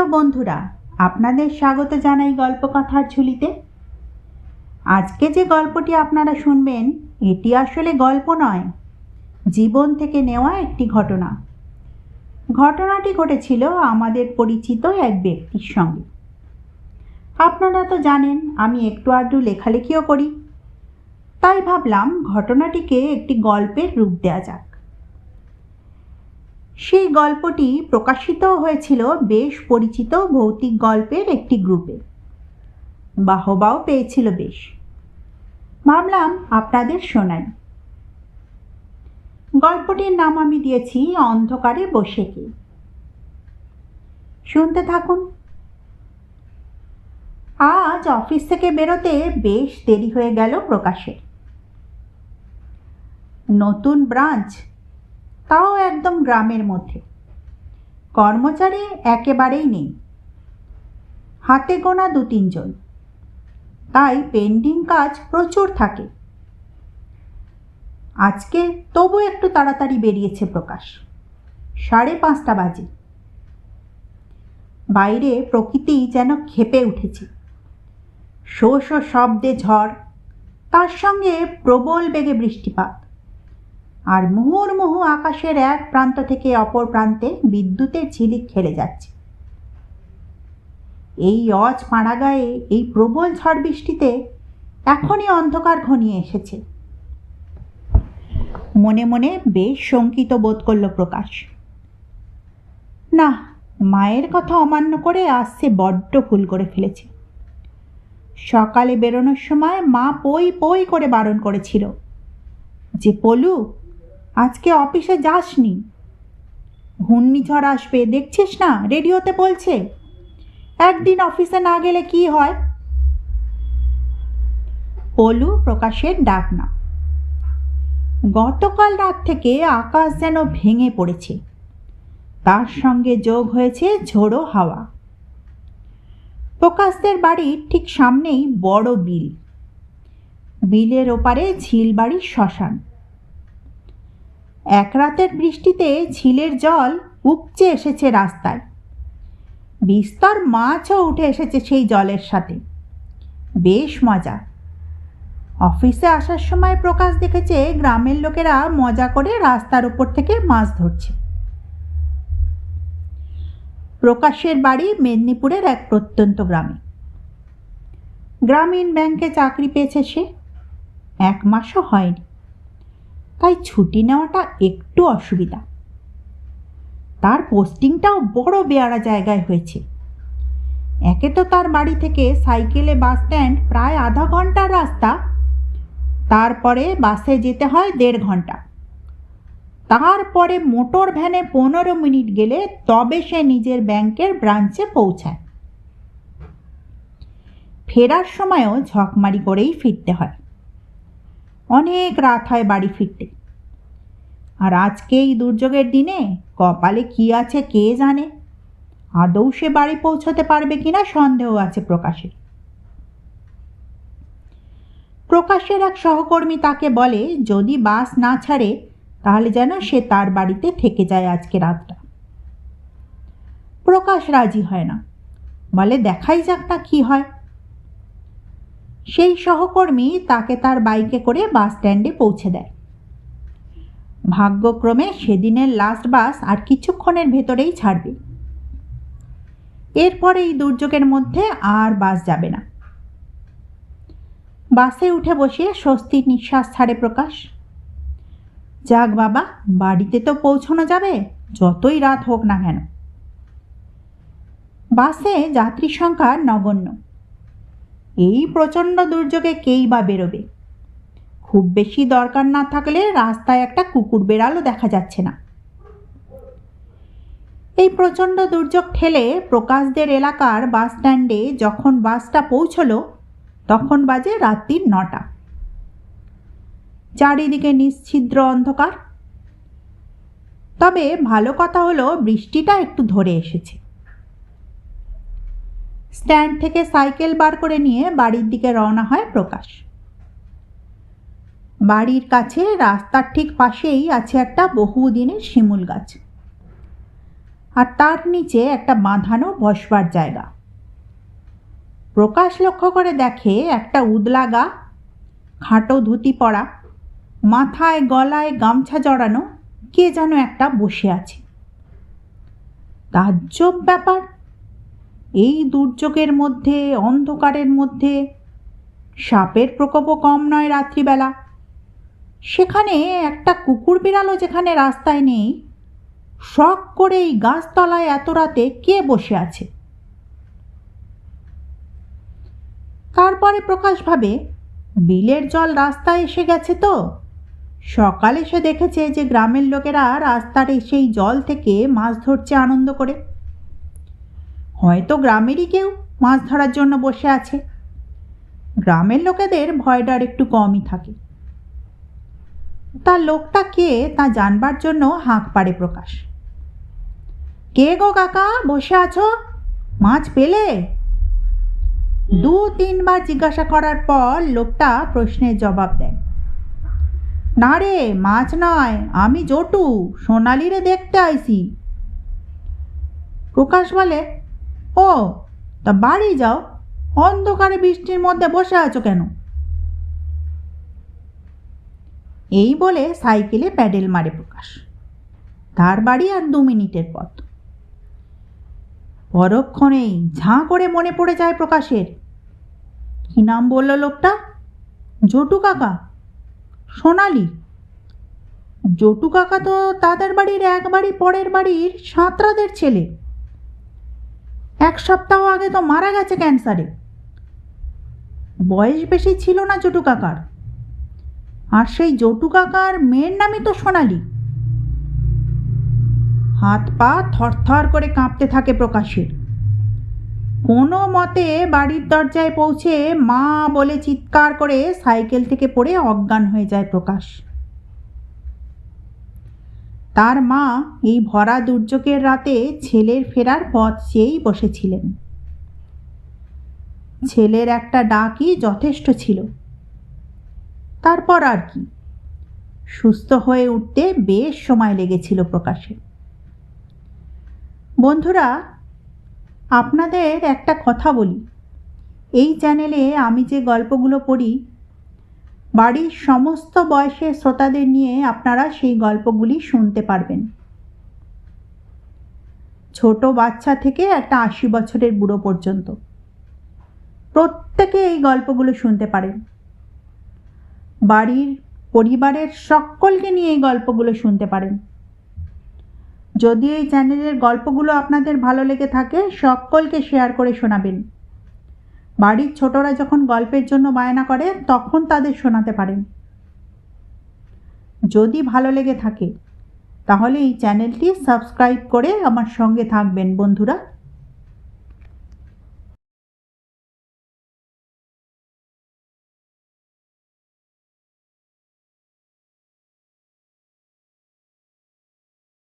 প্রিয় বন্ধুরা, আপনাদের স্বাগত জানাই গল্পকথার ঝুলিতে। আজকে যে গল্পটি আপনারা শুনবেন, এটি আসলে গল্প নয়, জীবন থেকে নেওয়া একটি ঘটনা। ঘটনাটি ঘটেছিল আমাদের পরিচিত এক ব্যক্তির সঙ্গে। আপনারা তো জানেন, আমি একটু আধটু লেখালেখিও করি। তাই ভাবলাম, ঘটনাটিকে একটি গল্পের রূপ দেওয়া যাক। সেই গল্পটি প্রকাশিত হয়েছিল বেশ পরিচিত ভৌতিক গল্পের একটি গ্রুপে। বাহবাও পেয়েছিল বেশ। ভাবলাম আপনাদের শোনাই। গল্পটির নাম আমি দিয়েছি অন্ধকারে বসে কে। শুনতে থাকুন। আজ অফিস থেকে বেরোতে বেশ দেরি হয়ে গেল প্রকাশের। নতুন ব্রাঞ্চ তাও একদম গ্রামের মধ্যে। কর্মচারী একেবারেই নেই। হাতে গোনা দু তিনজন। তাই পেন্ডিং কাজ প্রচুর থাকে। আজকে তবু একটু তাড়াতাড়ি বেরিয়েছে প্রকাশ। সাড়ে পাঁচটা বাজে। বাইরে প্রকৃতি যেন ক্ষেপে উঠেছে। শো শো শব্দে ঝড়, তার সঙ্গে প্রবল বেগে বৃষ্টিপাত। আর মুহুর্মুহু আকাশের এক প্রান্ত থেকে অপর প্রান্তে বিদ্যুতের ঝিলিক খেলে যাচ্ছে। এই অজ পাড়াগায়ে এই প্রবল ঝড় বৃষ্টিতে এখনই অন্ধকার ঘনিয়ে এসেছে। মনে মনে বেশ শঙ্কিত বোধ করল প্রকাশ। না, মায়ের কথা অমান্য করে আসছে বড্ড ভুল করে ফেলেছে। সকালে বেরোনোর সময় মা পই পই করে বারণ করেছিল যে, পলু আজকে অফিসে যাসনি। ঘূর্ণিঝড় আসবে, দেখছিস না? রেডিওতে বলছে। একদিন অফিসে না গেলে কি হয়? পলু প্রকাশের ডাক না গতকাল রাত থেকে আকাশ যেন ভেঙে পড়েছে। তার সঙ্গে যোগ হয়েছে ঝোড়ো হাওয়া। প্রকাশদের বাড়ির ঠিক সামনেই বড় বিল। বিলের ওপারে ঝিলবাড়ির শ্মশান। এক রাতের বৃষ্টিতে ঝিলের জল উপচে এসেছে রাস্তায়। বিস্তর মাছও উঠে এসেছে সেই জলের সাথে। বেশ মজা। অফিসে আসার সময় প্রকাশ দেখেছে গ্রামের লোকেরা মজা করে রাস্তার উপর থেকে মাছ ধরছে। প্রকাশের বাড়ি মেদিনীপুরের এক প্রত্যন্ত গ্রামে। গ্রামীণ ব্যাংকে চাকরি পেয়েছে সে। এক মাসও হয়নি। তাই ছুটি নেওয়াটা একটু অসুবিধা। তার পোস্টিংটাও বড় বেয়ারা জায়গায় হয়েছে। একে তো তার বাড়ি থেকে সাইকেলে বাস স্ট্যান্ড প্রায় আধা ঘণ্টার রাস্তা, তারপরে বাসে যেতে হয় দেড় ঘণ্টা। তারপরে মোটর ভ্যানে পনেরো মিনিট গেলে তবে সে নিজের ব্যাংকের ব্রাঞ্চে পৌঁছায়। ফেরার সময়ও ঝকমারি করেই ফিরতে হয়। অনেক রাত হয় বাড়ি ফিরতে। আর আজকে এই দুর্যোগের দিনে কপালে কি আছে কে জানে? আদৌ সে বাড়ি পৌঁছতে পারবে কিনা সন্দেহ আছে প্রকাশের। প্রকাশের এক সহকর্মী তাকে বলে, যদি বাস না ছাড়ে, তাহলে যেন সে তার বাড়িতে থেকে যায় আজকে রাতটা। প্রকাশ রাজি হয় না। বলে, দেখাই যাক না কি হয়। সেই সহকর্মী তাকে তার বাইকে করে বাস স্ট্যান্ডে পৌঁছে দেয়। ভাগ্যক্রমে সেদিনের লাস্ট বাস আর কিছুক্ষণের ভেতরেই ছাড়বে। এরপরে এই দুর্যোগের মধ্যে আর বাস যাবে না। বাসে উঠে বসে স্বস্তির নিঃশ্বাস ছাড়ে প্রকাশ। যাক বাবা, বাড়িতে তো পৌঁছানো যাবে, যতই রাত হোক না কেন। বাসে যাত্রী সংখ্যা নগণ্য। এই প্রচণ্ড দুর্যোগে কেই বা বেরোবে? খুব বেশি দরকার না থাকলে রাস্তায় একটা কুকুর বেড়ালও দেখা যাচ্ছে না। এই প্রচণ্ড দুর্যোগ ঠেলে প্রকাশদের এলাকার বাস স্ট্যান্ডে যখন বাসটা পৌঁছলো, তখন বাজে রাত্রির নটা। চারিদিকে নিশ্ছিদ্র অন্ধকার। তবে ভালো কথা হলো বৃষ্টিটা একটু ধরে এসেছে। স্ট্যান্ড থেকে সাইকেল বার করে নিয়ে বাড়ির দিকে রওনা হয় প্রকাশ। বাড়ির কাছে রাস্তার ঠিক পাশেই আছে একটা বহুদিনের শিমুল গাছ। আর তার নিচে একটা বাঁধানো বসবার জায়গা। প্রকাশ লক্ষ্য করে দেখে একটা উদলা গা, খাটো ধুতি পরা, মাথায় গলায় গামছা জড়ানো, কে যেন একটা বসে আছে। তাজ্জব ব্যাপার। এই দুর্যোগের মধ্যে, অন্ধকারের মধ্যে, সাপের প্রকোপও কম নয় রাত্রিবেলা। সেখানে একটা কুকুর বিড়ালও যেখানে রাস্তায় নেই। শখ করে এই গাছতলায় এত রাতে কে বসে আছে? তারপরে প্রকাশ ভাবে, বিলের জল রাস্তায় এসে গেছে তো। সকালে সে দেখেছে যে গ্রামের লোকেরা রাস্তার সেই জল থেকে মাছ ধরছে আনন্দ করে। হয়তো গ্রামেরই কেউ মাছ ধরার জন্য বসে আছে। গ্রামের লোকেদের ভয় ডর একটু কমই থাকে। তার লোকটা কে তা জানবার জন্য হাঁক পাড়ে প্রকাশ। কে গো কাকা, বসে আছো? মাছ পেলে? দু তিনবার জিজ্ঞাসা করার পর লোকটা প্রশ্নের জবাব দেয়। না রে, মাছ নয়, আমি জটু, সোনালিরে দেখতে আইছি। প্রকাশ বলে ও, তা বাড়ি যাও। অন্ধকারে বৃষ্টির মধ্যে বসে আছো কেন? এই বলে সাইকেলে প্যাডেল মারে প্রকাশ। তার বাড়ি আর দু মিনিটের পথ। পরক্ষণেই ঝাঁ করে মনে পড়ে যায় প্রকাশের। কি নাম বলল লোকটা? জটু কাকা। সোনালি। জটু কাকা তো তাদের বাড়ির এক বাড়ি পরের বাড়ির সাঁতরাদের ছেলে। এক সপ্তাহ আগে তো মারা গেছে ক্যান্সারে। বয়স বেশি ছিল না জটু কাকার। আর সেই জটু কাকার মেয়ের নামই তো সোনালি। হাত পা থরথর করে কাঁপতে থাকে প্রকাশের। কোনো মতে বাড়ির দরজায় পৌঁছে মা বলে চিৎকার করে সাইকেল থেকে পড়ে অজ্ঞান হয়ে যায় প্রকাশ। তার মা এই ভরা দুর্যোগের রাতে ছেলের ফেরার পথ চেয়েই বসেছিলেন। ছেলের একটা ডাকই যথেষ্ট ছিল। তারপর আর কি? সুস্থ হয়ে উঠতে বেশ সময় লেগেছিল প্রকাশে। বন্ধুরা, আপনাদের একটা কথা বলি। এই চ্যানেলে আমি যে গল্পগুলো পড়ি বাড়ির সমস্ত বয়সের শ্রোতাদের নিয়ে আপনারা সেই গল্পগুলি শুনতে পারবেন। ছোট বাচ্চা থেকে একটা আশি বছরের বুড়ো পর্যন্ত। প্রত্যেকে এই গল্পগুলো শুনতে পারেন। বাড়ির পরিবারের সকলকে নিয়ে এই গল্পগুলো শুনতে পারেন। যদি এই চ্যানেলের গল্পগুলো আপনাদের ভালো লেগে থাকে, সকলকে শেয়ার করে শোনাবেন। বাড়ির ছোটরা যখন গল্পের জন্য বায়না করে, তখন তাদের শোনাতে পারেন। যদি ভালো লেগে থাকে, তাহলে এই চ্যানেলটি সাবস্ক্রাইব করে আমার সঙ্গে থাকবেন, বন্ধুরা।